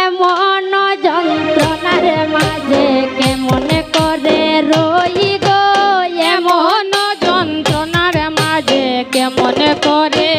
এমন যন্ত্রণার মাঝে কেমন করে রই গো? এমন যন্ত্রণার মাঝে কেমন করে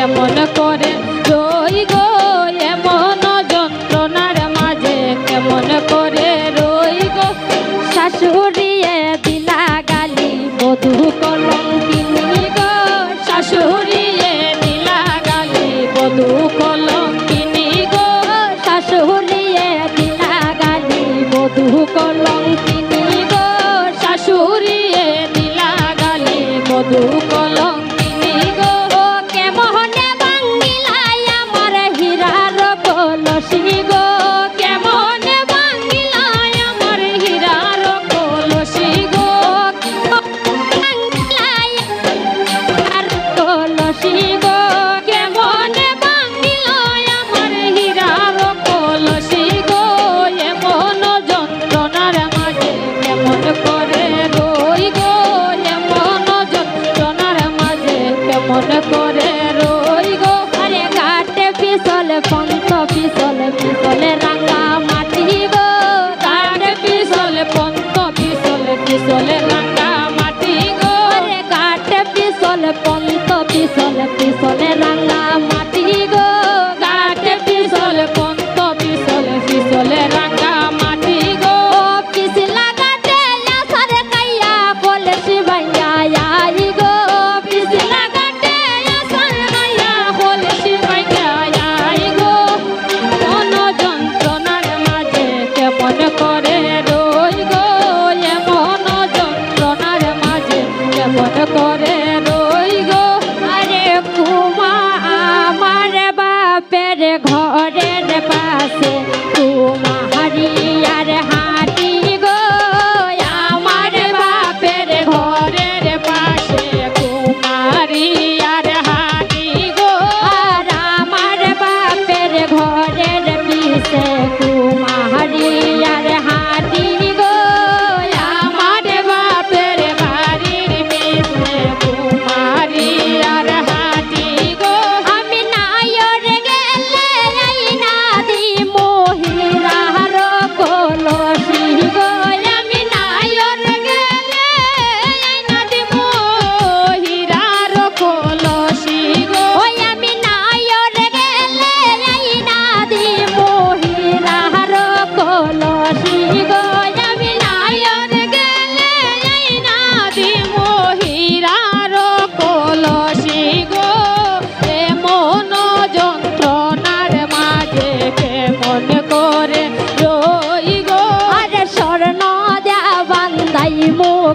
কেমন করে? রই গো এমন যন্ত্রণার মাঝে কেমন করে? রই গো শাশুড়িয়ে দিলা গালি, বধু কলঙ্কিনী গো। শাশুড়িয়ে দিলা গালি, বধু গালি কল poner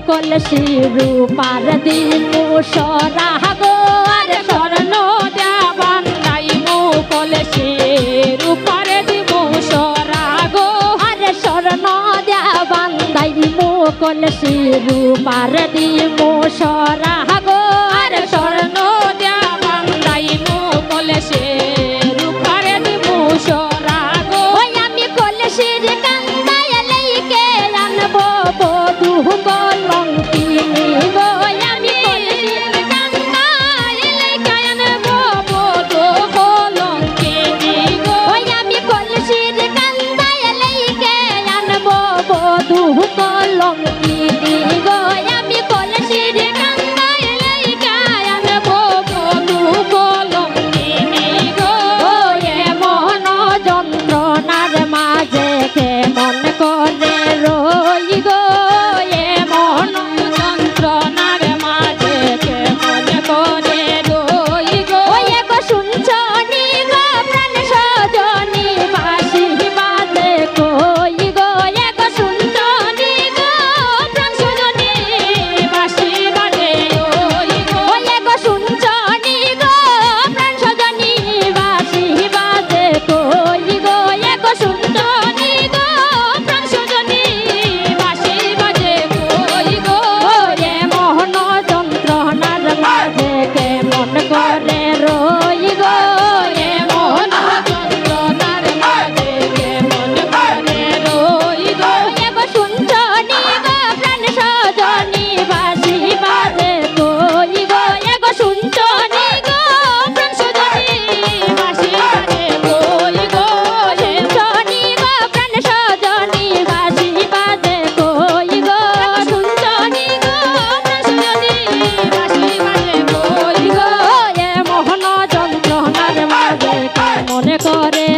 কলসি রূপার দিব সরাগ আর স্বর্ণ দেবান গাইব কলসি রূপার দিব সরাগ আর স্বর্ণ দেবান গাইব কলসি রূপার দিব সরাগ মনে করে